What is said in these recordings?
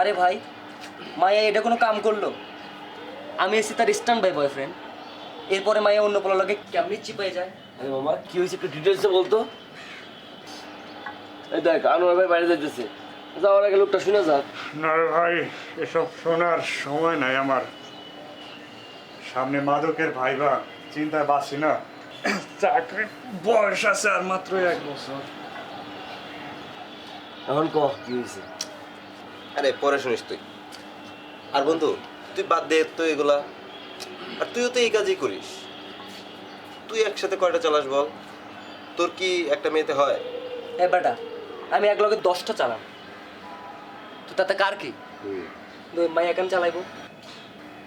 আরে ভাই মায়া এটা কোনো কাম করল? আমি এসি তার স্ট্যান্ড বাই বয়ফ্রেন্ড এরপরে মায়া অন্য পোলার লগে কেমনি চিপাই যায়? আরে মামা কি হয়েছে একটু ডিটেলসে বলতো? এই দেখ আনোয়ার ভাই বাইরে যাইতেছে। যাওয়ার আগে লোকটা শুনে যাক। না রে ভাই এসব শোনার সময় নাই আমার। সামনে মাদকের ভাইবা চিন্তায় বাঁচি না। চাকরি বয়স আছে আর মাত্র এক বছর। এখন ক কি হয়েছে? আরে পরে শুনিস তুই। আর বন্ধু তুই বাদ দে তো এগুলা। আর তুইও তো এই কাজই করিস। তুই একসাথে কয়টা চালাস বল? তোর কি একটা মেয়েতে হয়? এ বেটা আমি এক লগে দশটা চালাম। তো তাতে কার কি? মায়া কেন চালাইবো।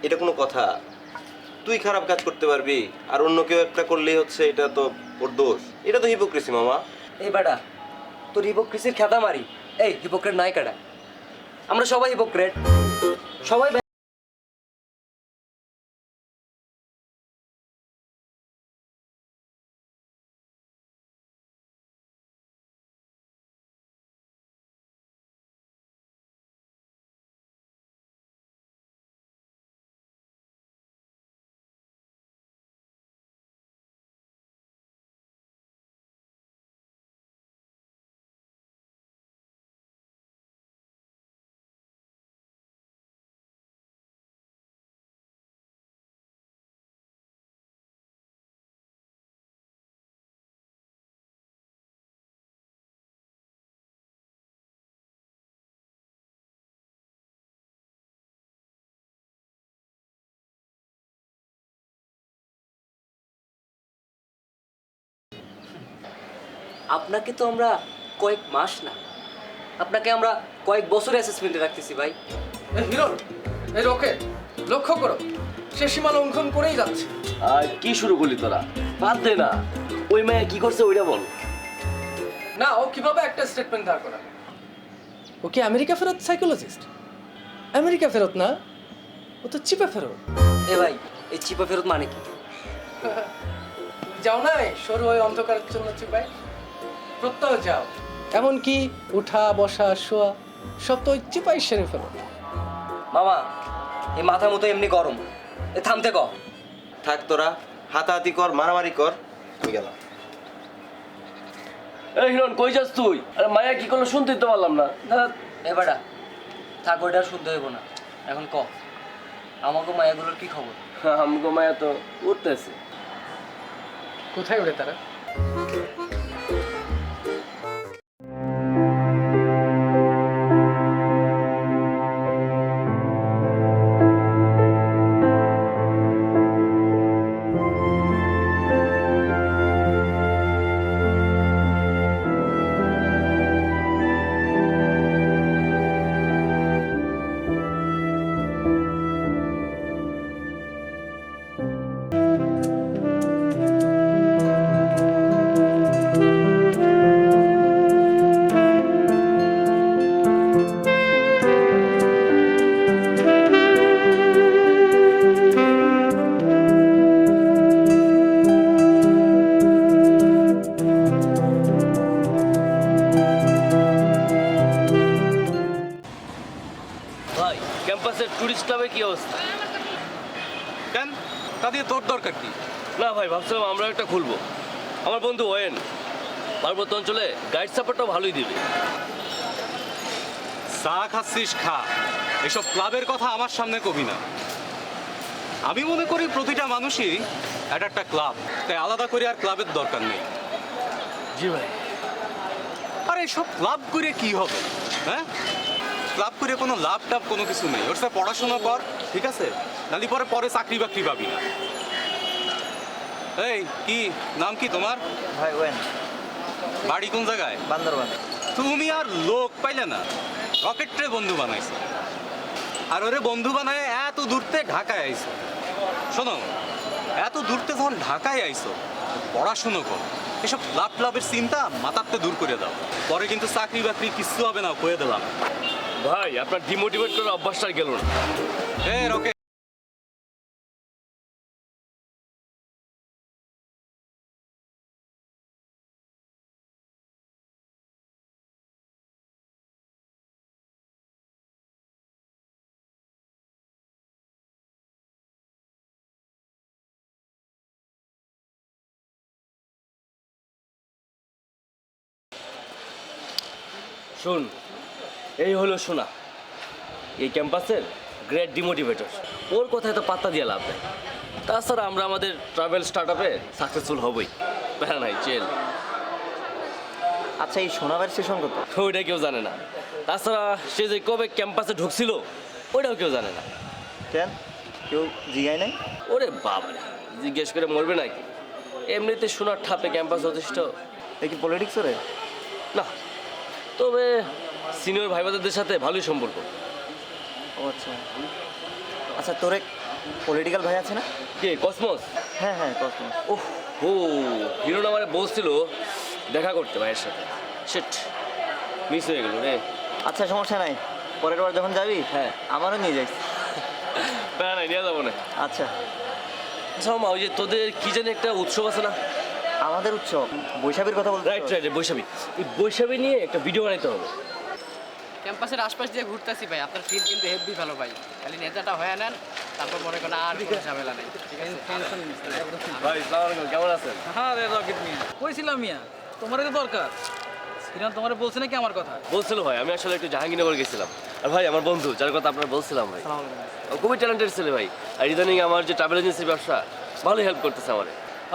এটা কোনো কথা। তুই খারাপ কাজ করতে পারবি আর অন্য কেউ একটা করলেই হচ্ছে এটা তো ওর দোষ। এটা তো হিপোক্রেসি মামা। এই বেটা তোর হিপোক্রেসির খেতা মারি এই হিপোক্রেট নাই কাটা আমরা সবাই হিপোক্রেট সবাই আপনাকে তো আমরা কয়েক মাস না। আপনাকে আমরা কয়েক বছর অ্যাসেসমেন্টে রাখতেছি ভাই। এই হিরণ এই রকেট লক্ষ্য করো সে সীমা লঙ্ঘন করেই যাচ্ছে। আর কি শুরু করলি তোরা? বাদ দে না। ওই মেয়ে কি করছে ওইটা বল। না ও কীভাবে একটা স্টেটমেন্ট দাঁড় করাবে? ও কি আমেরিকা ফেরত সাইকোলজিস্ট আমেরিকা ফেরত না? ও তো চিপে ফেরত। এ ভাই এই চিপা ফেরত মানে কি? যাও নাই সরু হয়ে অন্ধকারের জন্য চিপায়। প্রত্যহ যাও এমনকি উঠা বসা শোয়া সব তো চিপাই সেরে ফেলো। মামা এই মাথা মতো এমনি গরম। এ থামতে ক থাক তোরা হাতাহাতি কর মারামারি কর আমি গেলাম। এই হিরণ কই যাস তুই? আরে মায়া কি করল শুনতেই তো পারলাম না। এ বেটা থাক ওইটা আর শুনতে হইব না। এখন ক আমাকে মায়াগুলোর কি খবর? আমগো মায়া তো উঠতেছে। কোথায় উড়ে তারা? খাচ্ছিস খা। এসব ক্লাবের কথা আমার সামনে কবি না। আমি মনে করি প্রতিটা মানুষই একটা একটা ক্লাব তাই আলাদা করে আর ক্লাবের দরকার নেই। জি ভাই। আর এসব ক্লাব করে কি হবে হ্যাঁ? ক্লাব করে কোনো লাভ টাভ কোনো কিছু নেই। ওর সাথে পড়াশোনা কর ঠিক আছে? নালি পরে পরে চাকরি বাকরি পাবি না। এই কি? নাম কি তোমার? ভাই ওয়েন। বাড়ি কোন জায়গায়? বান্দরবান। তুমি আর লোক পাইলে না। রকেটরে বন্ধু বানাইছে। আর ওরে বন্ধু বানায় এত দূরতে ঢাকায় আইস শোনো এত দূরতে যখন ঢাকায় আইসো পড়াশুনো কর। এসব লাভ লাভের চিন্তা মাথাতে দূর করে দাও। পরে কিন্তু চাকরি বাকরি কিচ্ছু হবে না কয়ে দিলাম। ভাই আপনার ডিমোটিভেট করার অভ্যাসটা গেল না। এ রকেট। শুন এই হলো সোনা। এই ক্যাম্পাসের গ্রেট ডিমোটিভেটর ওর কথায় তো পাত্তা দিয়ে লাভ নেই। তাছাড়া আমরা আমাদের ট্রাভেল স্টার্ট আপে সাকসেসফুল হবই। প্যারা নাই চেল আচ্ছা এই সোনাবার সেশন কত? ওইটা কেউ জানে না। তাছাড়া সে যে কবে ক্যাম্পাসে ঢুকছিল ওইটাও কেউ জানে না। কেন? কেউ জিগায় নাই? ওরে বাবা জিজ্ঞেস করে মরবে নাকি? এমনিতে সোনার ঠাপে ক্যাম্পাস যথেষ্ট এ কি পলিটিক্স রে না। তবে সিনিয়র ভাইবাদের সাথে ভালোই সম্পর্ক। ও আচ্ছা। আচ্ছা তোর এক পলিটিক্যাল ভাই আছে না? কে কসমস? হ্যাঁ হ্যাঁ কসমস। ওহ ও হিরো আমার বলছিল দেখা করতে ভাইয়ের সাথে। সেট মিস হয়ে গেল রে। আচ্ছা সমস্যা নাই। পরের বার যখন যাবি হ্যাঁ। আমারও নিয়ে যাইস। না না নিয়ে যাব না। আচ্ছা। আচ্ছা মা ওই যে তোদের কি জানি একটা উৎসব আছে না? আমাদের উৎসব বৈশাখীর কথা বলতে রাইট রাইট বৈশাখী। এই বৈশাখী নিয়ে একটা ভিডিও বানাইতে হবে। ক্যাম্পাসের আশপাশ দিয়ে ঘুরতেছি ভাই আপনার ফিল কিন্তু হেভি ভালো ভাই। খালি নেতাটা হয়ে নেন তারপর মনে করেন আর কোনো ঝামেলা নেই। ঠিক আছে? ভাই কেমন আছেন? হ্যাঁ রে রকেট মিয়া। কইছিলাম মিয়া? তোমারই তো দরকার। সিনান তোমার বলছে নাকি আমার কথা? বলছিল ভাই আমি আসলে একটু জাহাঙ্গীরনগর গেছিলাম। আর ভাই আমার বন্ধু যার কথা আপনার বলছিলাম ভাই। ও খুবই ট্যালেন্টেড ছেলে ভাই। আর ইদানিং আমার যে ট্রাভেল এজেন্সির ব্যবসা ভালোই হেল্প করতেছে আমার।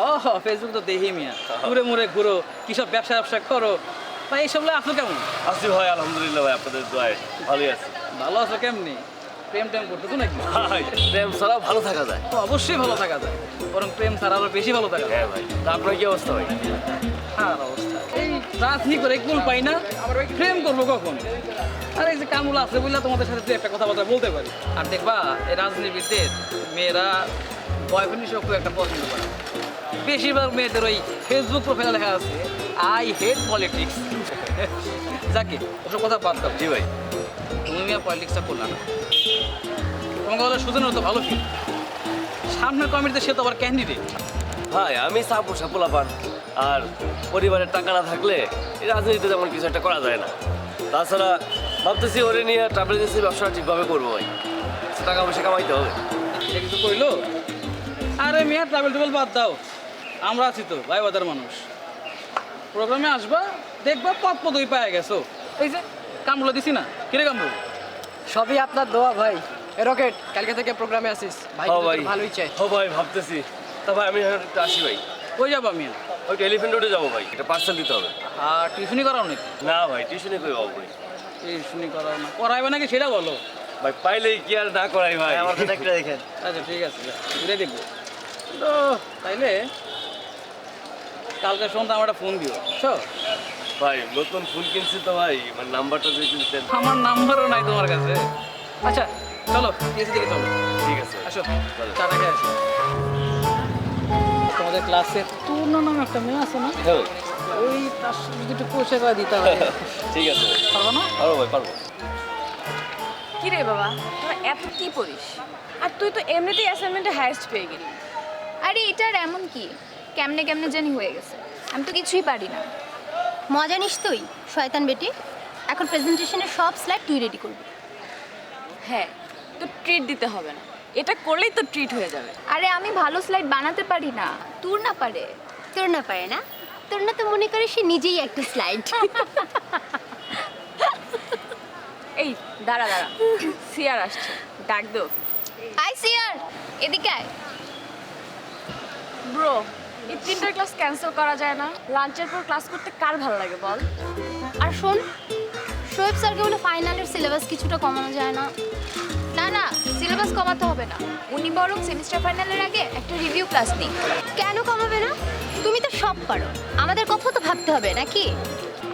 ও ফেসবুক তো দেখি মিয়া। ঘুরে মুড়ে ঘুরো কিসব ব্যবসা ব্যবসা করো। ভাই এইসব লাই কেমন? আসি ভাই আলহামদুলিল্লাহ ভাই আপনাদের দোয়ায় ভালোই আছি। ভালো আছো কেমনি? প্রেম টেম করতেছো নাকি? ভাই প্রেম ছাড়াও ভালো থাকা যায়। তো অবশ্যই ভালো থাকা যায়। বরং প্রেম ছাড়া আরও বেশি ভালো থাকা যায়। হ্যাঁ ভাই তা আপনার কি অবস্থা ভাই? আর অবস্থা। এই রাজনীতি করে কুল পাই না। প্রেম করব কখন? আর এই যে কামুল আছে বললে তোমাদের সাথে একটা কথাবার্তা বলতে পারি। আর দেখবা এই রাজনীতিতে মেয়েরা বয়ফ্রেন্ড হিসেবে খুব একটা পছন্দ করে। বেশিরভাগ মেয়েদের ওই ফেসবুক প্রোফাইলে লেখা আছে আই হেট পলিটিক্স যাকে ওসব কথা বাদ দাও। জি ভাই। তুমি মিয়া পলিটিক্সটা করলাম না। তোমাকে বলে সুজনের তো ভালো ফিল সামনের কমিটিতে সে তো আবার ক্যান্ডিডেট ভাই আমি সাপো সাপোলা পান আর পরিবারের টাকা না থাকলে এই রাজনীতিতে তেমন কিছু একটা করা যায় না। তাছাড়া ভাবতেছি ওরে নিয়ে ট্রাভেল এজেন্সির ব্যবসাটা ঠিকভাবে করব ভাই। টাকা পয়সা কামাইতে হবে। সে কিছু কইলো? আরে মিয়া ট্রাভেল ট্রাভেল বাদ দাও। আমরা আছি তো ভাই বাদার মানুষ। প্রোগ্রামে আসবা দেখবা পথ পদই পায়ে গেছো। এই যে কামড়ুলো দিছি না কিরে কামড়ু? সবই আপনার দোয়া ভাই। এ রকেট কালকে থেকে প্রোগ্রামে আসিস। ভাই হ ভাই। ভালোই চাই। হ ভাই ভাবতেছি। তা ভাই আমি এখন একটু আসি ভাই। কই যাবা মিয়া ওই এলিফেন্ট রোডে যাব ভাই। এটা পার্সেল দিতে হবে। আর টিউশনি করাও নাকি? না ভাই টিউশনে কই পাবো ভাই। টিউশনি করাও না। করাইবে নাকি সেটা বলো। ভাই পাইলেই কি আর না করাই ভাই। আমার সাথে একটা দেখেন। আচ্ছা ঠিক আছে ঘুরে দেখব। তো তাইলে কালকে সন্ধ্যা আমার একটা ফোন দিও বুঝছ? ভাই নতুন ফোন কিনছি তো ভাই মানে নাম্বারটা যদি দিতেন আমার নাম্বারও নাই তোমার কাছে। আচ্ছা চলো এসে দিকে চলো। ঠিক আছে আসো চাটা খেয়ে আসো। তোমাদের ক্লাসে তুর্ণ নামে একটা মেয়ে আছে না? হ্যাঁ। ওই তার সাথে যদি একটু পরিচয় করে দিতে হয় ঠিক আছে। পারব না? পারব ভাই পারব। কি রে বাবা তোরা এত কি পড়িস? আর তুই তো এমনিতেই অ্যাসাইনমেন্টে হাইয়েস্ট পেয়ে গেলি। আরে এটার এমন কি? কেমনে কেমনে জানি হয়ে গেছে। আমি তো কিছুই পারি না। মজা নিস তুই শয়তান বেটি। এখন প্রেজেন্টেশনের সব স্লাইড তুই রেডি করবি। হ্যাঁ তো ট্রিট দিতে হবে না। এটা করলেই তো ট্রিট হয়ে যাবে। আরে আমি ভালো স্লাইড বানাতে পারি না। তোর না পারে। তোর না পারে না? তোর না তো মনে করে সে নিজেই একটা স্লাইড এই দাঁড়া দাঁড়া। সিয়ার আসছে। ডাক দো আই সিয়ার এদিকে আয়। ব্রো এই তিনটার ক্লাস ক্যান্সেল করা যায় না। লাঞ্চের পর ক্লাস করতে কার ভালো লাগে বল? আর শোন শোয়েব স্যারকে বলে ফাইনালের সিলেবাস কিছুটা কমানো যায় না। না না সিলেবাস কমাতে হবে না। উনি বরং সেমিস্টার ফাইনালের আগে একটা রিভিউ ক্লাস নিই কেন কমাবে না? তুমি তো সব পারো। আমাদের কথা তো ভাবতে হবে, নাকি?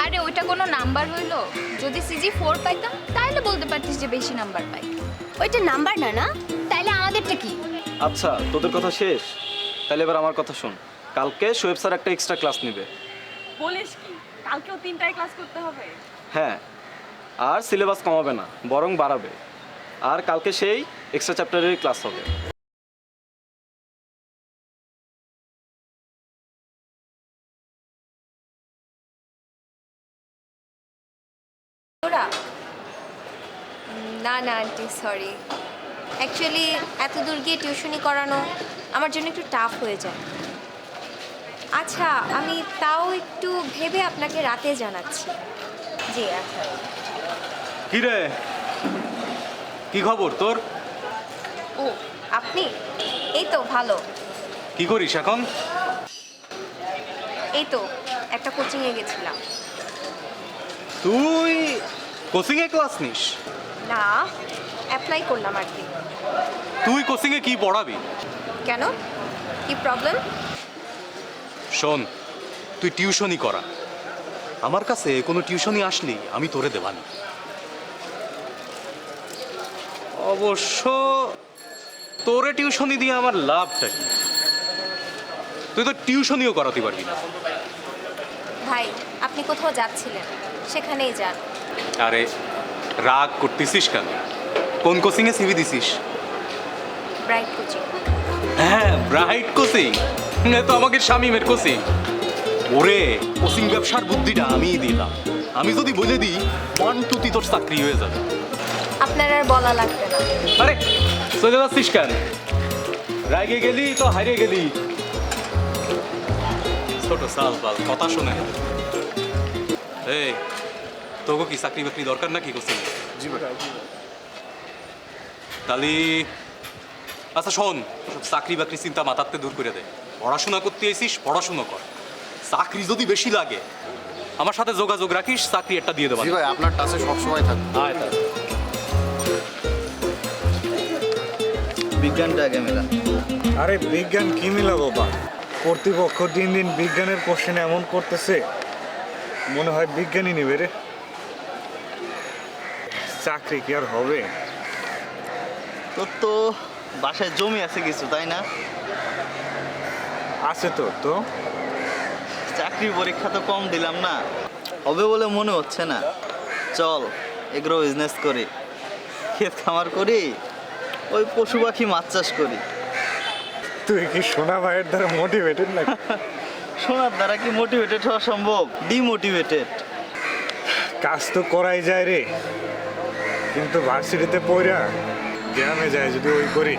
আরে, ওইটা কোনো নাম্বার হইল। যদি সিজি ফোর পাইতাম তাহলে বলতে পারতিস যে বেশি নাম্বার পাই। ওইটা নাম্বার না না? তাইলে আমাদেরটা কি? আচ্ছা তোদের কথা শেষ। তাহলে এবার আমার কথা শোন। কালকে শোয়েব স্যার একটা এক্সট্রা ক্লাস নেবে। বলিস কি? কালকেও তিনটায় ক্লাস করতে হবে? হ্যাঁ। আর সিলেবাস কমাবে না বরং বাড়াবে। আর কালকে সেই এক্সট্রা চ্যাপ্টারের ক্লাস হবে। ওরা? না না আন্টি সরি অ্যাকচুয়ালি এত দূর গিয়ে টিউশনি করানো আমার জন্য একটু টাফ হয়ে যায়। আচ্ছা আমি তাও একটু ভেবে আপনাকে রাতে জানাচ্ছি। জি আচ্ছা। কি রে? কি খবর তোর? ও আপনি? এই তো ভালো। কি করিস এখন? এই তো একটা কোচিংয়ে গেছিলাম। তুই কোচিং এ ক্লাস নিস? না অ্যাপ্লাই করলাম আর কি। তুই কোচিং এ কি পড়াবি? কেন? কি প্রবলেম শোন তুই টিউশনই করা। আমার কাছে কোনো টিউশনই আসলি আমি তোরে দেবানি। অবশ্য তোরে টিউশনি দিয়ে আমার লাভটা কি? তুই তো টিউশনিও করাতে পারবি না। ভাই আপনি কোথাও যাচ্ছিলেন? সেখানেই যান। আরে রাগ করতেছিস কেন? কোন কোচিং এ সিভি দিছিস? ব্রাইট কোচিং হ্যাঁ ব্রাইট কোচিং তো আমাকে শামিমের কোচিং ওরে কোচিং ব্যবসার বুদ্ধিটা আমিই দিলাম। আমি যদি বলে দিই ওয়ান টু তি তোর চাকরি হয়ে যাবে। আপনার আর বলা লাগবে না। আরে চলে যাচ্ছিস কেন? রাগে গেলি তো হারিয়ে গেলি। ছোট সাল পাল কথা শোনে এই তোকে কি চাকরি বাকরি দরকার নাকি কোচিং জি তাহলে আচ্ছা শোন চাকরি বাকরি চিন্তা মাথাতে দূর করে দে। পড়াশোনা করতে এসিস পড়াশোনা কর। চাকরি যদি বেশি লাগে আমার সাথে যোগাযোগ রাখিস চাকরি একটা দিয়ে দেবো। ভাই আপনার টাচে সবসময় থাকবে তাহলে। বিজ্ঞানটা আগে মেলা। আরে বিজ্ঞান কি মিলাবো বা কর্তৃপক্ষ দিন দিন বিজ্ঞানের কোশ্চেন এমন করতেছে মনে হয় বিজ্ঞানই নেবে রে। চাকরি কি আর হবে? তোর তো বাসায় জমি আছে কিছু তাই না? আছে তো তো? চাকরির পরীক্ষা তো কম দিলাম না। হবে বলে মনে হচ্ছে না। চল এগ্রো বিজনেস করি। ক্ষেত খামার করি ওই পশু পাখি মাছ চাষ করি। তুই কি সোনা ভাইয়ের দ্বারা মোটিভেটেড না সোনার দ্বারা কি মোটিভেটেড হওয়া সম্ভব? ডিমোটিভেটেড কাজ তো করাই যায় রে। কিন্তু ভার্সিটিতে পড়া গ্রামে যায় যদি ওই করি।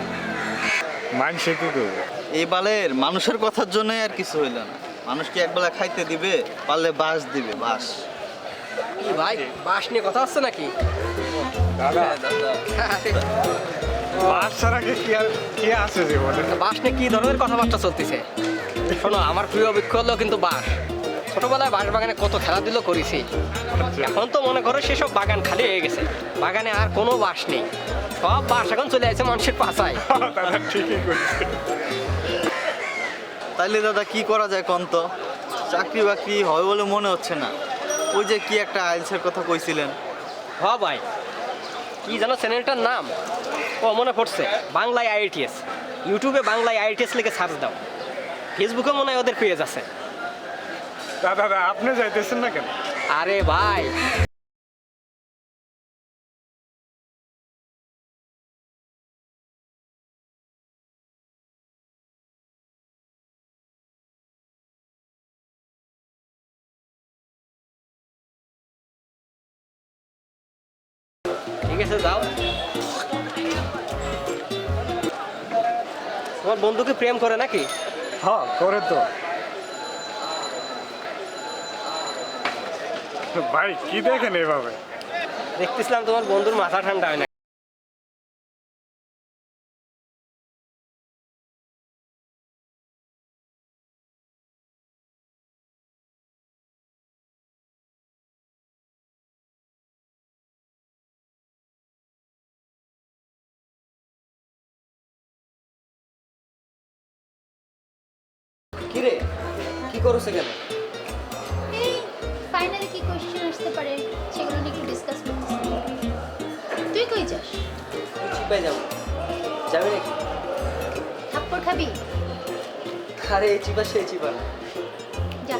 মানুষে কি করবে? এই বালের মানুষের কথার জন্যই আর কিছু হইল না। মানুষ কি একবেলা খাইতে দিবে পারলে বাস দিবে বাস কি ভাই বাস নিয়ে কথা হচ্ছে নাকি? দাদা। বাস ছাড়া কি কি আর কি আছে জীবনে? বাস নিয়ে কি ধরনের কথাবার্তা চলতেছে? শোনো আমার প্রিয় হলো কিন্তু বাস ছোটবেলায় বাঁশ বাগানে কত খেলাধুলো করেছি। এখন তো মনে করো সেসব বাগান খালি হয়ে গেছে। বাগানে আর কোনো বাস নেই। সব বাস এখন চলে আসছে মানুষের পাশায়। ঠিকই করছে তাইলে দাদা কি করা যায় কন্ত চাকরি বাকরি হয় বলে মনে হচ্ছে না। ওই যে কি একটা আইলসের কথা কইছিলেন। হ ভাই। কি জানো চ্যানেলটার নাম? ও মনে পড়ছে বাংলায় আইটিএস ইউটিউবে বাংলায় আইটিএস লিখে সার্চ দাও। ফেসবুকে মনে হয় ওদের পেজ আছে। দাদা দাদা আপনি যাইতেছেন না কেন? আরে ভাই বন্ধুকে প্রেম করে নাকি? হ্যাঁ করে তো। ভাই কি দেখেন এভাবে? দেখতেছিলাম তোমার বন্ধুর মাথা ঠান্ডা হয় না। কি করো সেখানে এই ফাইনালি কি কোশ্চেন আসতে পারে সেগুলো নিয়ে একটু ডিসকাস করতেছি তুই কই যাস? চিপাই যাব। যাবি নাকি? থাপ্পড় খাবি? আরে এই চিপা সেই চিপা না। যা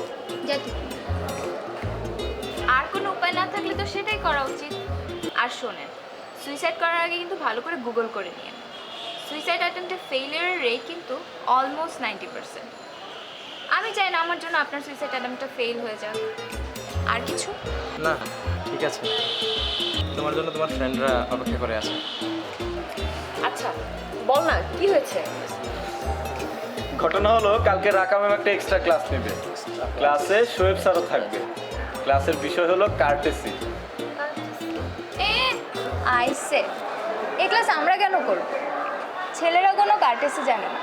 যা তুই। আর কোনো উপায় না থাকলে তো সেটাই করা উচিত। আর শোনেন সুইসাইড করার আগে কিন্তু ভালো করে গুগল করে নিন সুইসাইড অ্যাটেম্পটে ফেলিয়ারের রেট কিন্তু অলমোস্ট নাইনটি পার্সেন্ট আমি চাই না আমার জন্য আপনার সুইসাইড অ্যাটেম্পটটা ফেল হয়ে যাক। আর কিছু? না ঠিক আছে। তোমার জন্য তোমার ফ্রেন্ডরা অপেক্ষা করে আছে। আচ্ছা বল না কি হয়েছে? ঘটনা হলো কালকে রাকা ম্যাম একটা এক্সট্রা ক্লাস নেবে। ক্লাসে শোয়েব স্যারও থাকবে। ক্লাসের বিষয় হলো কার্টেসি এ আইসে। এই ক্লাস আমরা কেন করব? ছেলেরা কোনো কার্টেসি জানে না।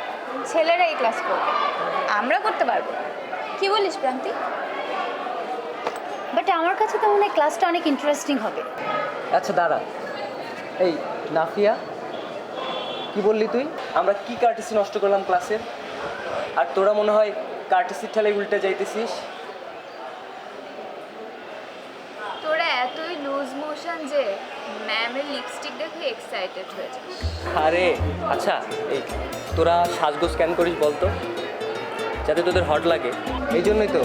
ছেলেরা এই ক্লাস করবে। আমরা করতে পারব। কি বলিস প্রান্তি? বাট আমার কাছে তো মনে হয় ক্লাসটা অনেক ইন্টারেস্টিং হবে। আচ্ছা দাঁড়া। এই, নাফিয়া, কি বললি তুই? আমরা কি কার্টিসি নষ্ট করলাম ক্লাসের আর তোরা মনে হয় কার্টিসির ঠেলায় উল্টে যাইতেছিস তোরা এতই লুজ যে ম্যামের লিপস্টিক দেখে এক্সাইটেড হয়ে যাস আরে আচ্ছা এই তোরা সাজগোজ স্ক্যান করিস বলতো যাতে তোদের হট লাগে। এই জন্যই তো।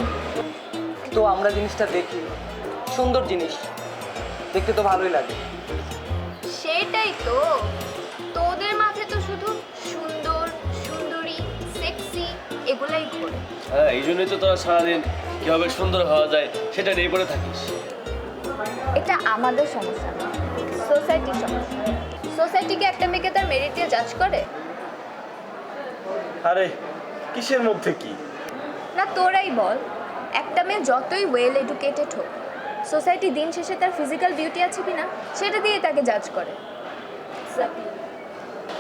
তো আমরা জিনিসটা দেখি সুন্দর জিনিস দেখতে তো ভালোই লাগে। সেটাই তো। তোদের মাথায় তো শুধু সুন্দর সুন্দরী সেক্সি এগুলাই ঘোরে। হ্যাঁ এই জন্যই তো তোরা সারাদিন কীভাবে সুন্দর হওয়া যায় সেটা নিয়ে পড়ে থাকিস। এটা আমাদের সমস্যা না সোসাইটির সমস্যা। সোসাইটিকে একটা মেয়েকে তার মেরিট দিয়ে জাজ করে? আরে কিসের মধ্যে কি? না তোরাই বল। একটা মেয়ে যতই ওয়েল এডুকেটেড হোক সোসাইটি দিন শেষে তার ফিজিক্যাল বিউটি আছে কি না সেটা দিয়ে তাকে জাজ করে।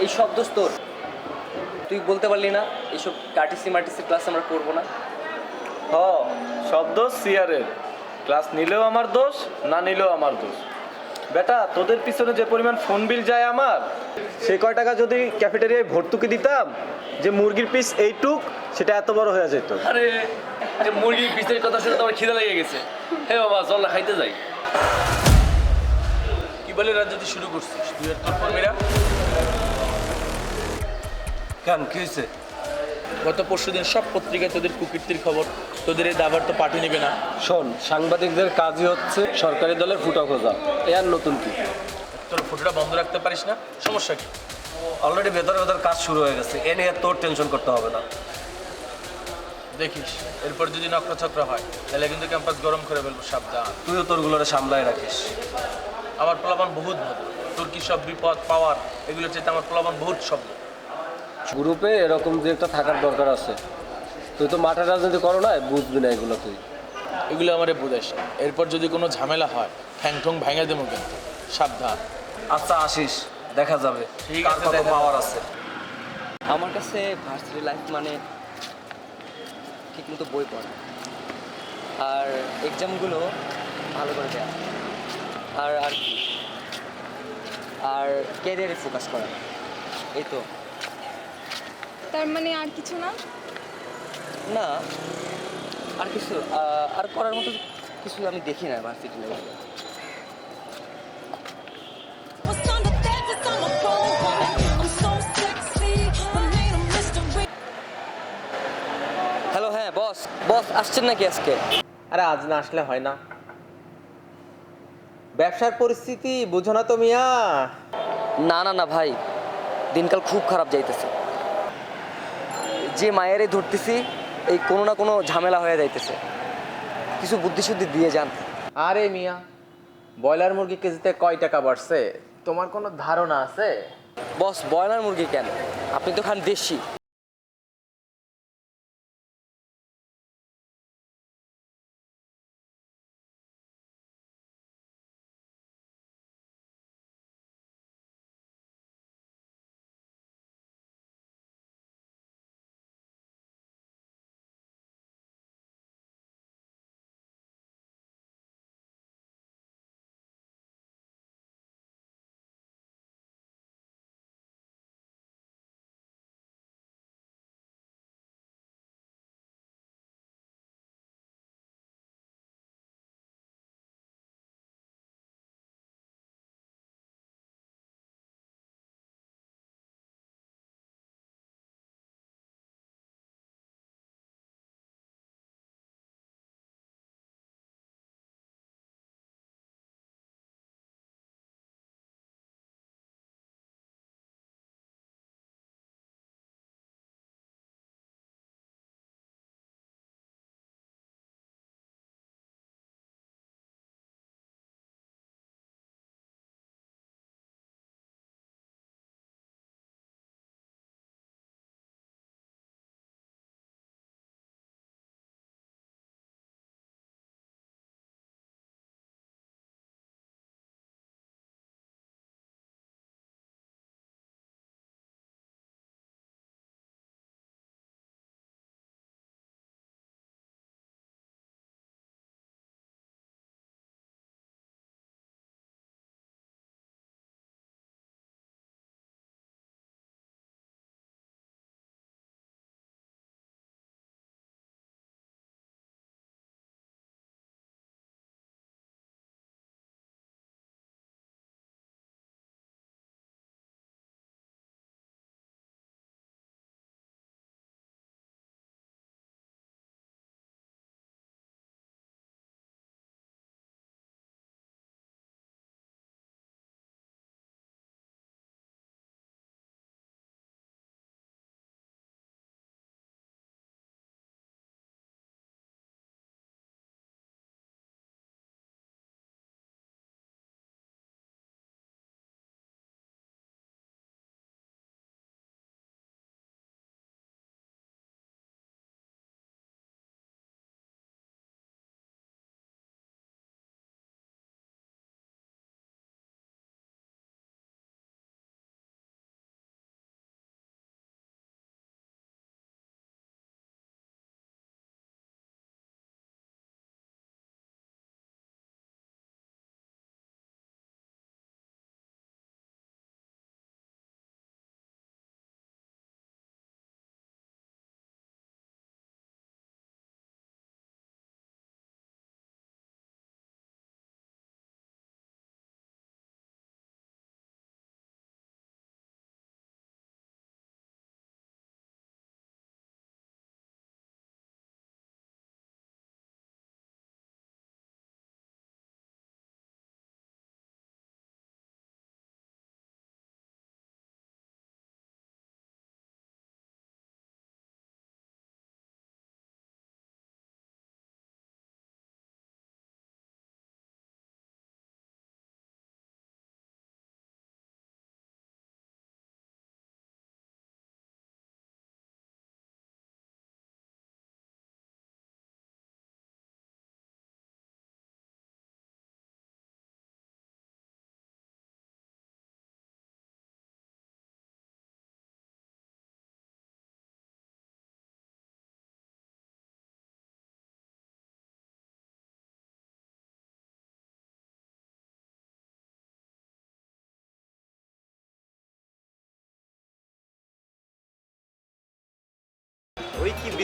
এই সব দোষ তোর। তুই বলতে পারলি না এইসব কার্টিসি মার্টিসি ক্লাস আমরা করব না। হ শব্দ সিয়ারের। ক্লাস নিলেও আমার দোষ, না নিলেও আমার দোষ। বেটা, তোদের পিছনে যে পরিমাণ ফোন বিল যায় আমার, সে কয় টাকা যদি ক্যাফেটেরিয়ায় ভর্তুকি দিতাম, যে মুরগির পিস এইটুক, সেটা এত বড় হয়ে যেত। আরে আরে মুরগির পিসের কথা শুনে তো আমার খিদে লেগে গেছে। হে বাবা, চল না, খাইতে যাই। কি বলে রাজনীতি শুরু করছিস? তুই আর তোর কর্মীরা কেন, কি হয়েছে? গত পরশু দিন সব পত্রিকায় তোদের কুকীর্তির খবর তোদের এই দাবার তো পার্টি নেবে না। শোন সাংবাদিকদের কাজই হচ্ছে সরকারি দলের ফুটা খোঁজা। এ আর নতুন কি? তোর ফুটোটা বন্ধ রাখতে পারিস না? সমস্যা কি? অলরেডি ভেতরে ভেতর কাজ শুরু হয়ে গেছে এ নিয়ে তোর টেনশন করতে হবে না। দেখিস এরপর যদি নক্রচক্র হয় তাহলে কিন্তু ক্যাম্পাস গরম করে ফেলব সাবধান। তুইও তোরগুলোরে সামলায় রাখিস। আমার প্লাবন বহুত ভালো তোর কি সব বিপদ পাওয়ার এগুলো চাইতে আমার প্লাবন বহুত শব্দ। গ্রুপে এরকম যে একটা থাকার দরকার আছে। তুই তো মাঠের রাজনীতি করো না বুঝবি না এগুলো তুই। এগুলো আমার বুঝাইস না। এরপর যদি কোনো ঝামেলা হয় ঠ্যাং ঠুং ভেঙে দেবো কিন্তু। সাবধান। আচ্ছা আসিস। দেখা যাবে। কার কত পাওয়ার আছে? আমার কাছে ভার্সিটি লাইফ মানে ঠিকমতো বই পড়া। আর এক্সামগুলো ভালো করে দেওয়া আর আর কি? আর ক্যারিয়ারে ফোকাস করা। এই তো। তার মানে আর কিছু না? না আর কিছু আর করার মতো কিছু আমি দেখি না ভার্সিটি লাইফে হ্যালো হ্যাঁ বস বস আসছেন নাকি আজকে? আরে আজ না আসলে হয় না। ব্যবসার পরিস্থিতি বুঝো না তো মিয়া। না না না ভাই দিনকাল খুব খারাপ যাইতেছে। যে মায়েরে ধরতেছি এই কোনো না কোনো ঝামেলা হয়ে যাইতেছে। কিছু বুদ্ধি শুদ্ধি দিয়ে যান। আরে মিয়া ব্রয়লার মুরগি কেজিতে কয় টাকা বাড়ছে? তোমার কোনো ধারণা আছে? বস ব্রয়লার মুরগি কেন? আপনি তো খান দেশি।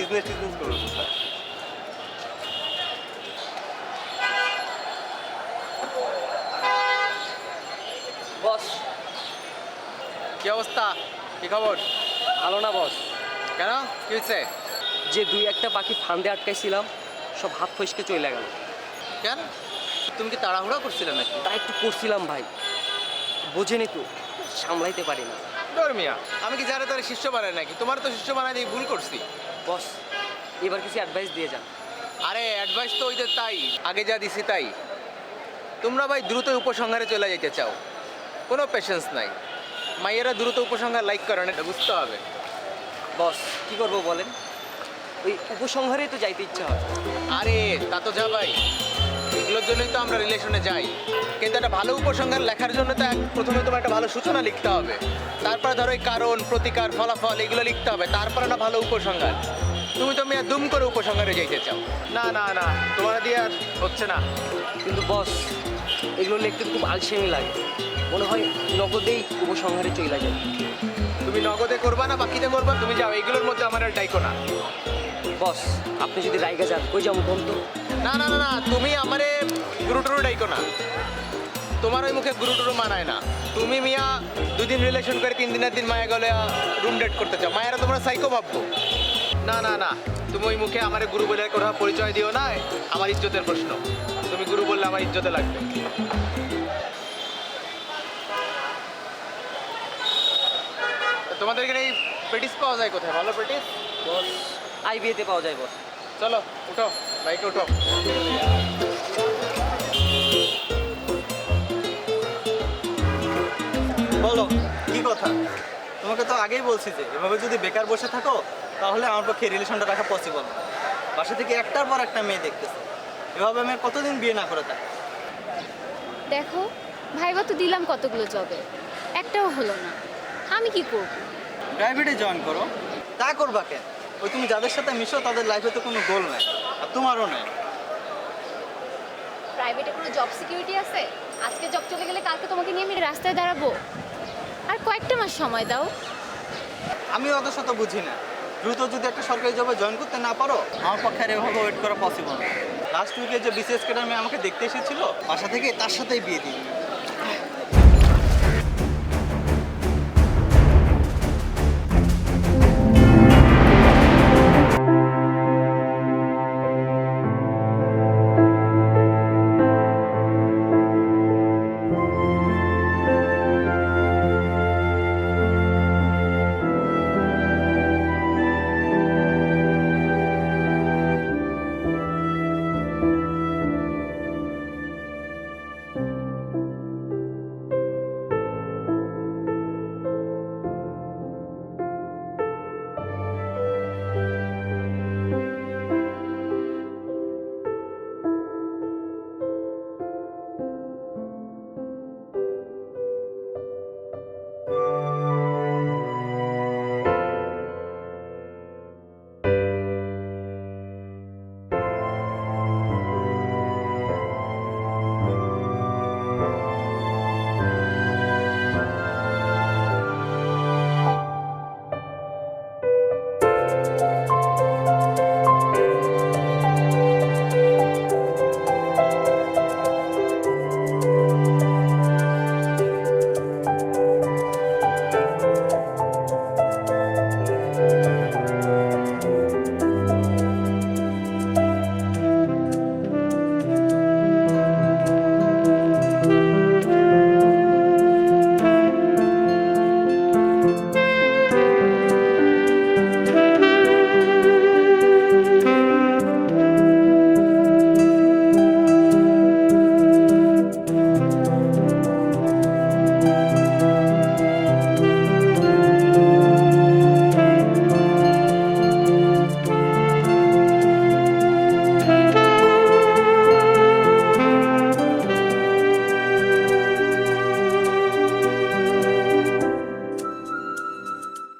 বিজনেস টিজনেস করব কোথায় বস কি অবস্থা? কি খবর? ভালো না বস। কেন? কি হচ্ছে যে দুই একটা পাখি ফান্দে আটকাইছিলাম সব হাত ফসকে চলে গেল। কেন? তুমি কি তাড়াহুড়া করছিলে নাকি? তা একটু করছিলাম ভাই। বোঝেনি তো সামলাইতে পারি না ধর্মিয়া আমি কি যারা তারা শিষ্য বানাই নাকি? তোমার তো শিষ্য বানাই দিয়ে ভুল করছি। বস এবার কিছু অ্যাডভাইস দিয়ে যান। আরে অ্যাডভাইস তো ওই যে তাই আগে যা দিছি তাই। তোমরা ভাই দ্রুত উপসংহারে চলে যেতে চাও। কোনো পেশেন্স নাই। মাইয়েরা দ্রুত উপসংহার লাইক করে না এটা বুঝতে হবে। বস কি করব বলেন? ওই উপসংহারেই তো যাইতে ইচ্ছা হয়। আরে তা তো যা ভাই এগুলোর জন্যই তো আমরা রিলেশনে যাই। কিন্তু একটা ভালো উপসংহার লেখার জন্য তো এক- প্রথমে তোমার একটা ভালো সূচনা লিখতে হবে। তারপরে ধরো এই কারণ প্রতিকার ফলাফল এগুলো লিখতে হবে। তারপরে না ভালো উপসংহার। তুমি তো মেয়ে দুম করে উপসংহারে যাইতে চাও। না না না তোমার দিয়ে আর হচ্ছে না। কিন্তু বস এগুলো লিখতে খুব আলসেমি লাগে। মনে হয় নগদেই উপসংহারে চলে যায় তুমি নগদে করবা না বাকিতে করবা? তুমি যাও এগুলোর মধ্যে আমার আর ডাইকো না। বস আপনি যদি রাইগা যান কই যাব কোন তো না না না না তুমি আমারে গুরু টুরু ডাইকো না। তোমার ওই মুখে গুরু টুরু মানায় না। তুমি মিয়া দুদিন রিলেশন করে তিন দিনের দিন মায়া গেলে রুম ডেট করতে চাও। মায়েরা তোমরা সাইকো ভাববো। না না না তুমি ওই মুখে আমার গুরু বলে কথা পরিচয় দিও না। আমার ইজ্জতের প্রশ্ন। তুমি গুরু বললে আমার ইজ্জতে লাগবে। তোমাদের এখানে এই পেটিস পাওয়া যায় কোথায়? ভালো পেটিস? বস আইবিএতে পাওয়া যায় বস। চলো উঠো। বাইকে উঠো। বলো কি কথা? তোমাকে তো আগেই বলছি যে এভাবে যদি বেকার বসে থাকো তাহলে আমার পক্ষে রিলেশনটা রাখা পসিবল না। বাসা থেকে একটার পর একটা মেয়ে দেখতেছে। এভাবে আমি কতদিন বিয়ে না করে থাকি? দেখো ভাইবা তো দিলাম কতগুলো জবে একটাও হলো না। আমি কি করব? প্রাইভেটে জয়েন করো। তা করবা কেন? ওই তুমি যাদের সাথে মিশো তাদের লাইফে তো কোনো গোল নাই আর তোমারও নাই। প্রাইভেটে কোনো জব সিকিউরিটি আছে? আজকে জব চলে গেলে কালকে তোমাকে নিয়ে আমি রাস্তায় দাঁড়াবো। আর কয়েকটা মাস সময় দাও। আমি অত শত বুঝি না। দ্রুত যদি একটা সরকারি জবে জয়েন করতে না পারো আমার পক্ষে আর এভাবে ওয়েট করা পসিবল না। লাস্ট উইকে যে বিসিএস কেটার মেয়ে আমাকে দেখতে এসেছিল বাসা থেকে তার সাথেই বিয়ে দিই